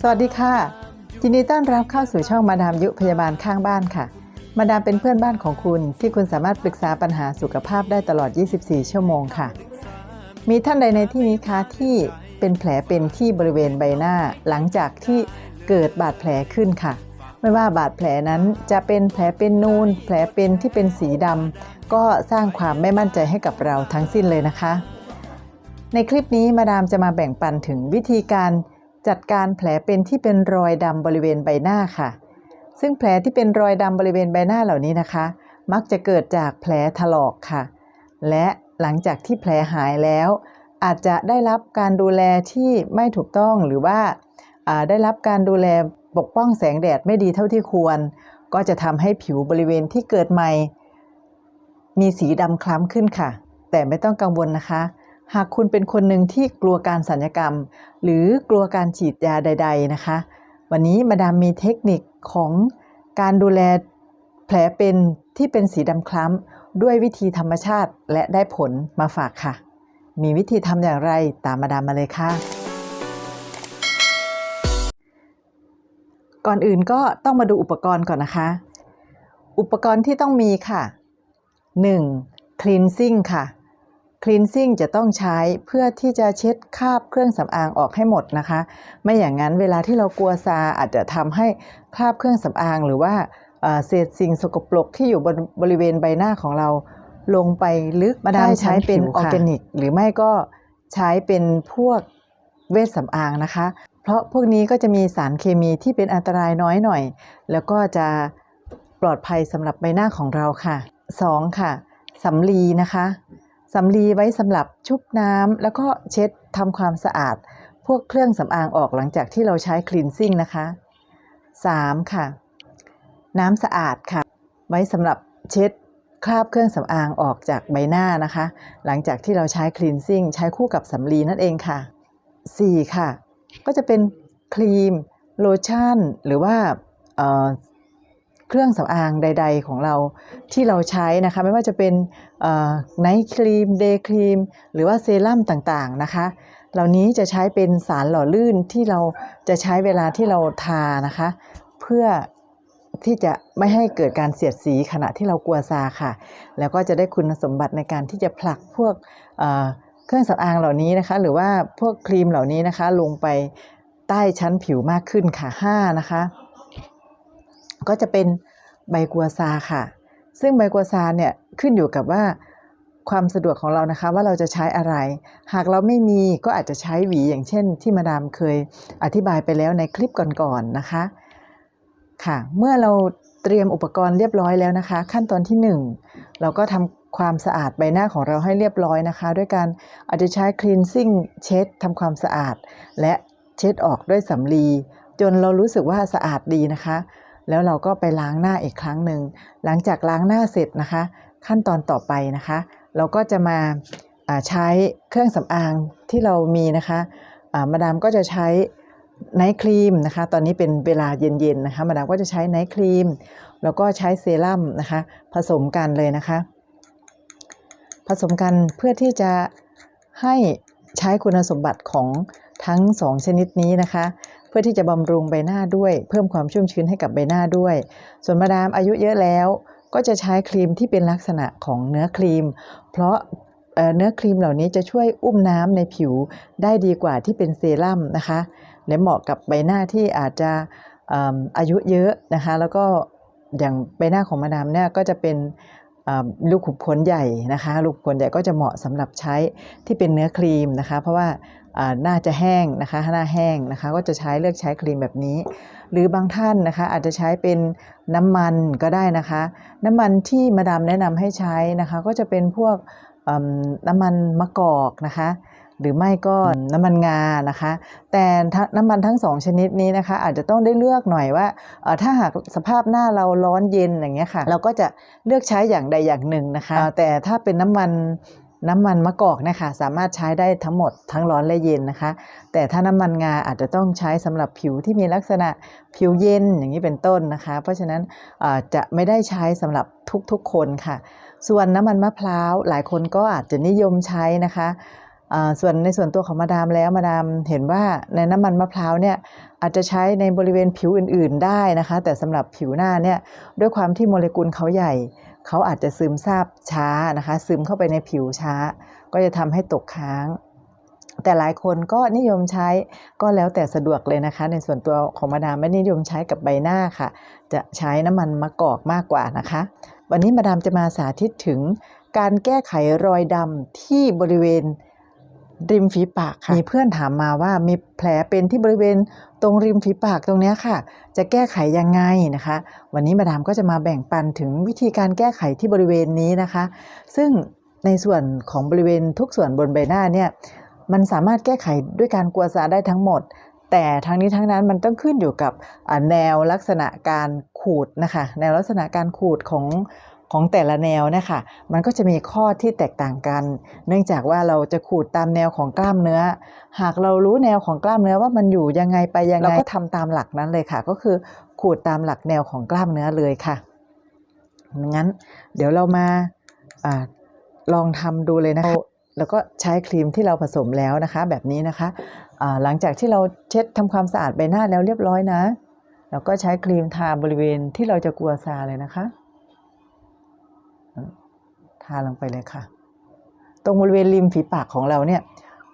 สวัสดีค่ะยินดีต้อนรับเข้าสู่ช่องมาดามยุพยาบาลข้างบ้านค่ะ มาดามเป็นเพื่อนบ้านของคุณ ที่คุณสามารถปรึกษาปัญหาสุขภาพได้ตลอด 24 ชั่วโมงค่ะ มีท่านใดในที่นี้คะที่เป็นแผลเป็นที่บริเวณใบหน้า หลังจากที่เกิดบาดแผลขึ้นค่ะ ไม่ว่าบาดแผลนั้นจะเป็นแผลเป็นนูนแผลเป็นที่เป็นสีดำก็สร้างความไม่มั่นใจให้กับเราทั้งสิ้นเลยนะคะ ในคลิปนี้มาดามจะมาแบ่งปันถึงวิธีการ จัดการแผลเป็นที่เป็นรอยดำบริเวณใบหน้าค่ะ ซึ่งแผลที่เป็นรอยดำบริเวณใบหน้าเหล่านี้นะคะ มักจะเกิดจากแผลถลอกค่ะ และหลังจากที่แผลหายแล้ว อาจจะได้รับการดูแลที่ไม่ถูกต้องหรือว่าาได้รับการดูแลปกป้องแสงแดดไม่ดีเท่าที่ควร ก็จะทำให้ผิวบริเวณที่เกิดใหม่ มีสีดำคล้ำขึ้นค่ะ แต่ไม่ต้องกังวลนะคะ หากคุณเป็นคนหนึ่งที่กลัวการสัญญกรรม หรือกลัวการฉีดยาใด ๆนะคะ วันนี้มาดามมีเทคนิคของการดูแลแผลเป็นที่เป็นสีดำคล้ำด้วยวิธีธรรมชาติและได้ผลมาฝากค่ะ มีวิธีทำอย่างไรตามมาดามมาเลยค่ะ ก่อนอื่นก็ต้องมาดูอุปกรณ์ก่อนนะคะ อุปกรณ์ที่ต้องมีค่ะ 1. cleansing ค่ะ cleansing จะต้องใช้เพื่อที่จะเช็ดคราบเครื่องสำอางออกให้หมดนะคะ ไม่อย่างนั้นเวลาที่เรากลัวซาอาจจะทำให้คราบเครื่องสำอาง หรือว่าเอ่อเศษสิ่งสกปรกที่อยู่บนบริเวณใบหน้าของเราลงไปลึกมาดามใช้เป็นออร์แกนิก หรือไม่ก็ใช้เป็นพวกเวชสำอางนะคะ เพราะพวกนี้ก็จะมีสารเคมีที่เป็นอันตรายน้อยหน่อย แล้วก็จะปลอดภัยสำหรับใบหน้าของเราค่ะ 2. ค่ะสำลีนะคะ สำลีไว้สำหรับชุบน้ำแล้วก็เช็ดทำความสะอาด พวกเครื่องสำอางออกหลังจากที่เราใช้คลีนซิ่งนะคะ 3. ค่ะ น้ำสะอาดค่ะ ไว้สำหรับเช็ดคราบเครื่องสำอางออกจากใบหน้านะคะ หลังจากที่เราใช้คลีนซิ่งใช้คู่กับสำลีนั่นเองค่ะ 4. ค่ะ ก็จะเป็นครีมโลชั่น หรือว่า เครื่องสำอางใด ๆ ของเราที่เราใช้นะคะ ไม่ว่าจะเป็นไนท์ครีมเดย์ครีมหรือว่าเซรั่มต่างๆนะคะ เหล่านี้จะใช้เป็นสารหล่อลื่นที่เราจะใช้เวลาที่เราทานะคะ เพื่อที่จะไม่ให้เกิดการเสียดสีขณะที่เรากลัวซาค่ะ แล้วก็จะได้คุณสมบัติในการที่จะผลักพวกเเครื่องสำอางเหล่านี้นะคะ หรือว่าพวกครีมเหล่านี้นะคะลงไปใต้ชั้นผิวมากขึ้นค่ะ5นะคะ ก็จะเป็นใบกัวซาค่ะ ซึ่งใบกัวซาเนี่ยขึ้นอยู่กับว่าความสะดวกของเรานะคะว่าเราจะใช้อะไร หากเราไม่มีก็อาจจะใช้หวีอย่างเช่น ที่มาดามเคยอธิบายไปแล้วในคลิปก่อนๆนนะคะค่ะเมื่อเราเตรียมอุปกรณ์เรียบร้อยแล้วนะคะ ขั้นตอนที่ 1 เราก็ทำความสะอาดใบหน้าของเราให้เรียบร้อยนะคะ ด้วยการอาจจะใช้ cleansing เช็ดทำความสะอาด และเช็ดออกด้วยสำลี จนเรารู้สึกว่าสะอาดดีนะคะ แล้วเราก็ไปล้างหน้าอีกครั้งหนึ่งหลังจากล้างหน้าเสร็จนะคะ ขั้นตอนต่อไปนะคะ เราก็จะมาใช้เครื่องสำอางที่เรามีนะคะมาดามก็จะใช้ไนท์ครีมนะคะ ตอนนี้เป็นเวลาเย็นๆนะคะ มาดามก็จะใช้ไนท์ครีม แล้วก็ใช้เซรั่มนะคะ ผสมกันเลยนะคะ ผสมกันเพื่อที่จะให้ใช้คุณสมบัติของทั้งสองชนิดนี้นะคะ เพื่อที่จะบำรุงใบหน้าด้วย เพิ่มความชุ่มชื้นให้กับใบหน้าด้วย ส่วนมาดามอายุเยอะแล้ว ก็จะใช้ครีมที่เป็นลักษณะของเนื้อครีม เพราะเเนื้อครีมเหล่านี้จะช่วยอุ้มน้ำในผิวได้ดีกว่าที่เป็นเซรั่มนะคะ และเหมาะกับใบหน้าที่อาจจะเอิ่มอายุเยอะนะคะ แล้วก็อย่างใบหน้าของมาดามเนี่ยก็จะเป็นลูกขุมขนใหญ่นะคะ ลูกขุมขนใหญ่ก็จะเหมาะสำหรับใช้ที่เป็นเนื้อครีมนะคะ เพราะว่า หน้าจะแห้งนะคะหน้าแห้งนะคะก็จะใช้เลือกใช้ครีมแบบนี้ หรือบางท่านนะคะอาจจะใช้เป็นน้ำมันก็ได้นะคะ น้ำมันที่มาดามแนะนำให้ใช้นะคะก็จะเป็นพวกน้ำมันมะกอกนะคะหรือไม่ก็น้ำมันงานะคะ แต่ถ้าน้ำมันทั้งสองชนิดนี้นะคะ อาจจะต้องได้เลือกหน่อยว่าถ้าหากสภาพหน้าเราร้อนเย็นอย่างเงี้ยค่ะ เราก็จะเลือกใช้อย่างใดอย่างหนึ่งนะคะ แต่ถ้าเป็นน้ำมัน น้ำมันมะกอกนะคะสามารถใช้ได้ทั้งหมดทั้งร้อนและเย็นนะคะ แต่ถ้าน้ำมันงาอาจจะต้องใช้สำหรับผิวที่มีลักษณะผิวเย็นอย่างนี้เป็นต้นนะคะ เพราะฉะนั้นจะไม่ได้ใช้สำหรับทุกๆคนค่ะ ส่วนน้ำมันมะพร้าวหลายคนก็อาจจะนิยมใช้นะคะส่วนในส่วนตัวของมาดามแล้วมาดามเห็นว่าในน้ำมันมะพร้าวเนี่ยอาจจะใช้ในบริเวณผิวอื่น ๆ ได้นะคะ แต่สำหรับผิวหน้าเนี่ยด้วยความที่โมเลกุลเขาใหญ่ เขาอาจจะซึมซาบช้านะคะ ซึมเข้าไปในผิวช้า ก็จะทำให้ตกค้าง แต่หลายคนก็นิยมใช้ก็แล้วแต่สะดวกเลยนะคะ ในส่วนตัวของมาดามไม่นิยมใช้กับใบหน้าค่ะ จะใช้น้ำมันมะกอกมากกว่านะคะ วันนี้มาดามจะมาสาธิตถึงการแก้ไขรอยดำที่บริเวณริมฝีปากค่ะมีเพื่อนถามมาว่ามีแผลเป็นที่บริเวณ ตรงริมฝีปากตรงนี้ค่ะ จะแก้ไขยังไงนะคะ วันนี้มาดามก็จะมาแบ่งปันถึงวิธีการแก้ไขที่บริเวณนี้นะคะ ซึ่งในส่วนของบริเวณทุกส่วนบนใบหน้าเนี่ยมันสามารถแก้ไขด้วยการกัวซาได้ทั้งหมด แต่ทั้งนี้ทั้งนั้นมันต้องขึ้นอยู่กับแนวลักษณะการขูดนะคะ แนวลักษณะการขูดของ ของแต่ละแนวเนี่ยค่ะมันก็จะมีข้อที่แตกต่างกัน เนื่องจากว่าเราจะขูดตามแนวของกล้ามเนื้อ หากเรารู้แนวของกล้ามเนื้อว่ามันอยู่ยังไงไปยังไงเราก็ทำตามหลักนั้นเลยค่ะ ก็คือขูดตามหลักแนวของกล้ามเนื้อเลยค่ะงั้น เดี๋ยวเรามาอาลองทำดูเลยนะคะแล้วก็ใช้ครีมที่เราผสมแล้วนะคะ แบบนี้นะคะอ่าหลังจากที่เราเช็ดทำความสะอาดใบหน้าแล้วเรียบร้อยนะ เราก็ใช้ครีมทาบริเวณที่เราจะกลัวซาเลยนะคะ ทาลงไปเลยค่ะ ตรงบริเวณริมฝีปากของเราเนี่ย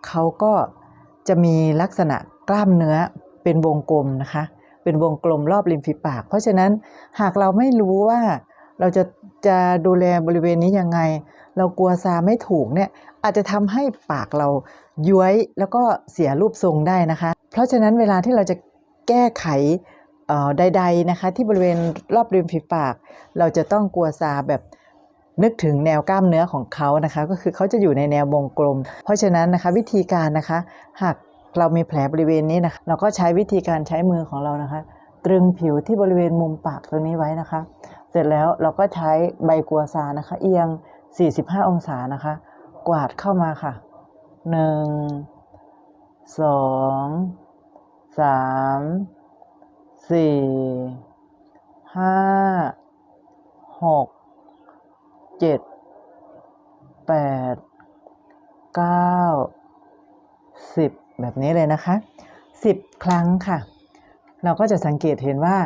เขาก็จะมีลักษณะกล้ามเนื้อเป็นวงกลมนะคะ เป็นวงกลมรอบริมฝีปาก เพราะฉะนั้นหากเราไม่รู้ว่าเราจะจะดูแลบริเวณนี้ยังไง เรากลัวซาไม่ถูกเนี่ยอาจจะทำให้ปากเราย้วยแล้วก็เสียรูปทรงได้นะคะ เพราะฉะนั้นเวลาที่เราจะแก้ไขอ่อใด ๆนะคะ ที่บริเวณรอบริมฝีปาก เราจะต้องกลัวซาแบบ นึกถึงแนวกล้ามเนื้อของเขานะคะ ก็คือเขาจะอยู่ในแนววงกลม เพราะฉะนั้นนะคะวิธีการนะคะหากเรามีแผลบริเวณนี้นะคะ เราก็ใช้วิธีการใช้มือของเรานะคะ ตรึงผิวที่บริเวณมุมปากตรงนี้ไว้นะคะ เสร็จแล้วเราก็ใช้ใบกัวซานะคะ เอียง 45 องศานะคะ กวาดเข้ามาค่ะหนึ่งสองสามสี่ห้าหก เจ็ดแปดเก้าสิบแบบนี้เลยนะคะสิบครั้งค่ะ เราก็จะสังเกตเห็นว่า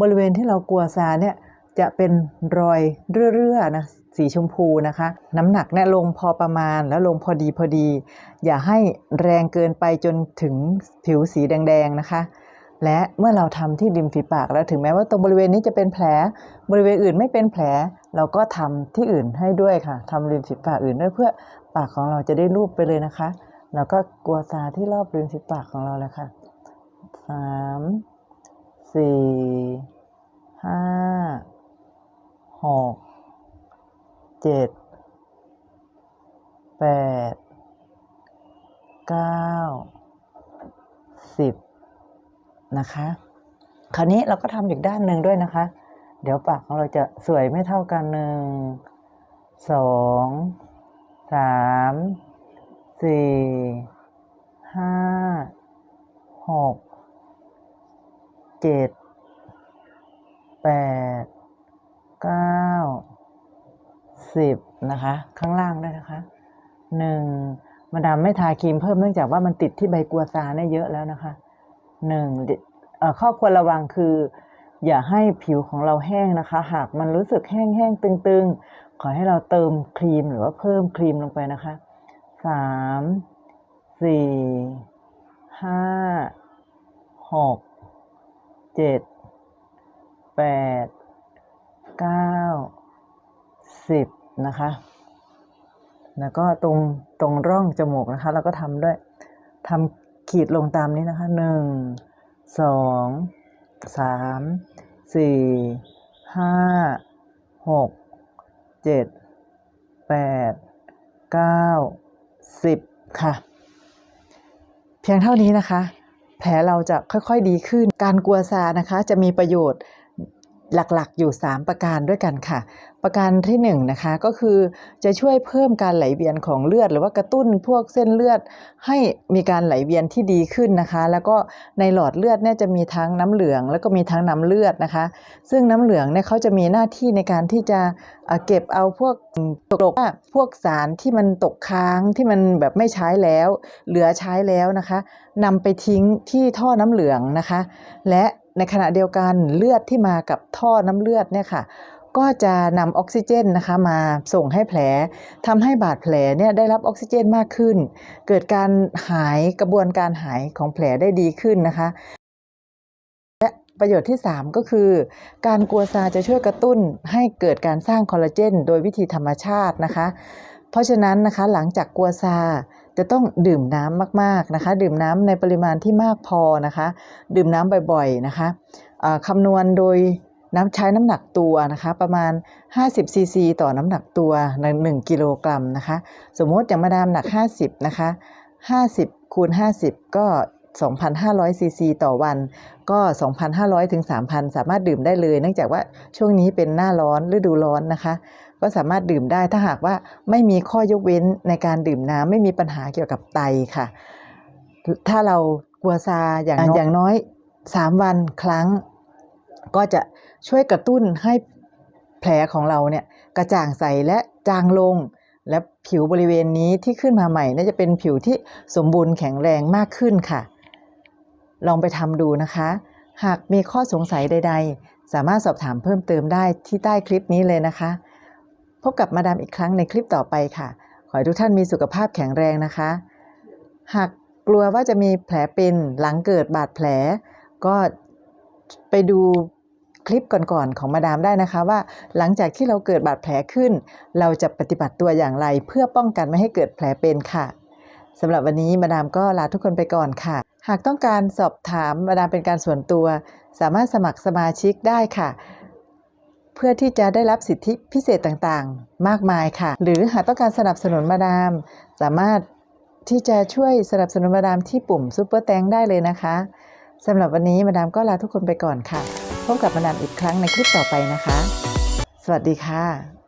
บริเวณที่เรากลัวซาเนี่ยจะเป็นรอยเรื่อๆนะสีชมพูนะคะ น้ำหนักเนี่ยลงพอประมาณแล้วลงพอดีพอดี อย่าให้แรงเกินไปจนถึงผิวสีแดงๆนะคะ และเมื่อเราทำที่ริมฝีปากแล้วถึงแม้ว่าตรงบริเวณนี้จะเป็นแผล บริเวณอื่นไม่เป็นแผล เราก็ทำที่อื่นให้ด้วยค่ะทำริมฝีปากอื่นด้วยเพื่อปากของเราจะได้รูปไปเลยนะคะแล้วก็กลัวซาที่รอบริมฝีปากของเราเลยค่ะสามสี่ห้าหกเจ็ดแปดเก้าสิบ นะคะ คราวนี้เราก็ทำอีกด้านหนึ่งด้วยนะคะ เดี๋ยวปากของเราจะสวยไม่เท่ากันหนึ่งสองสามสี่ห้าหกเจ็ดแปดเก้าสิบนะคะ ข้างล่างด้วยนะคะหนึ่งมาดามไม่ทาครีมเพิ่มเนื่องจากว่ามันติดที่ใบกัวซาเนี่ยเยอะแล้วนะคะ หนึ่งข้อควรระวังคือ อย่าให้ผิวของเราแห้งนะคะ หากมันรู้สึกแห้งๆตึงๆ ขอให้เราเติมครีมหรือว่าเพิ่มครีมลงไปนะคะสามสี่ห้าหกเจ็ดแปดเก้าสิบนะคะ แล้วก็ตรงตรงร่องจมูกนะคะ เราก็ทำด้วยทำ ขีดลงตามนี้นะคะหนึ่งสองสามสี่ห้าหกเจ็ดแปดเก้าสิบค่ะ เพียงเท่านี้นะคะ แผลเราจะค่อยๆดีขึ้นการกลัวซานะคะ จะมีประโยชน์ หลักๆ อยู่ 3 ประการด้วยกันค่ะ ประการที่1นงนะคะก็คือจะช่วยเพิ่มการไหลเวียนของเลือด หรือว่ากระตุ้นพวกเส้นเลือด ให้มีการไหลเวียนที่ดีขึ้นนะคะ แล้วก็ในหลอดเลือดเนี่ยจะมีทั้งน้ำเหลือง แล้วก็มีทั้งน้ำเลือดนะคะ ซึ่งน้ำเหลืองเนี่ยเขาจะมีหน้าที่ในการที่จะเเก็บเอาพวกตกว่าพวกสารที่มันตกค้างที่มันแบบไม่ใช้แล้ว เหลือใช้แล้วนะคะนำไปทิ้งที่ท่อน้ำเหลืองนะคะ และ ในขณะเดียวกันเลือดที่มากับท่อน้ำเลือดเนี่ยค่ะก็จะนำออกซิเจนนะคะมาส่งให้แผลทำให้บาดแผลเนี่ยได้รับออกซิเจนมากขึ้น เกิดการหายกระบวนการหายของแผลได้ดีขึ้นนะคะและประโยชน์ที่ 3 ก็คือ การกัวซาจะช่วยกระตุ้นให้เกิดการสร้างคอลลาเจนโดยวิธีธรรมชาตินะคะ เพราะฉะนั้นนะคะหลังจากกัวซา จะต้องดื่มน้ำมากๆนะคะ ดื่มน้ำในปริมาณที่มากพอนะคะ ดื่มน้ำบ่อยๆนะคะคำนวณโดยน้ำใช้น้ำหนักตัวนะคะ ประมาณ 50ซีซีต่อน้ำหนักตัวใน1กิโลกรัมนะคะ สมมติอย่างมาดามหนัก 50 นะคะ 50คูณ50 ก็ 2,500ซีซีต่อวัน ก็ 2,500ถึง3,000 สามารถดื่มได้เลย เนื่องจากว่าช่วงนี้เป็นหน้าร้อนฤดูร้อนนะคะ ก็สามารถดื่มได้ถ้าหากว่าไม่มีข้อยกเว้นในการดื่มน้ำไม่มีปัญหาเกี่ยวกับไตค่ะ ถ้าเรากลัวซาอย่างน้อยอย่างน้อย 3 วันครั้ง ก็จะช่วยกระตุ้นให้แผลของเราเนี่ยกระจ่างใสและจางลง และผิวบริเวณนี้ที่ขึ้นมาใหม่น่าจะเป็นผิวที่สมบูรณ์แข็งแรงมากขึ้นค่ะ ลองไปทำดูนะคะ หากมีข้อสงสัยใด ๆ สามารถสอบถามเพิ่มเติมได้ที่ใต้คลิปนี้เลยนะคะ พบกับมาดามอีกครั้งในคลิปต่อไปค่ะ ขอให้ทุกท่านมีสุขภาพแข็งแรงนะคะ หากกลัวว่าจะมีแผลเป็นหลังเกิดบาดแผล ก็ไปดูคลิปก่อนๆของมาดามได้นะคะ ว่าหลังจากที่เราเกิดบาดแผลขึ้น เราจะปฏิบัติตัวอย่างไร เพื่อป้องกันไม่ให้เกิดแผลเป็นค่ะสำหรับวันนี้มาดามก็ลาทุกคนไปก่อนค่ะ หากต้องการสอบถามมาดามเป็นการส่วนตัว สามารถสมัครสมาชิกได้ค่ะ พื่อที่จะได้รับสิทธิพิเศษต่างๆ มากมายค่ะ หรือหากต้องการสนับสนุนมาดาม สามารถที่จะช่วยสนับสนุนมาดามที่ปุ่มซุปเปอร์แตงได้เลยนะคะสำหรับวันนี้มาดามก็ลาทุกคนไปก่อนค่ะ พบกับมาดามอีกครั้งในคลิปต่อไปนะคะ สวัสดีค่ะ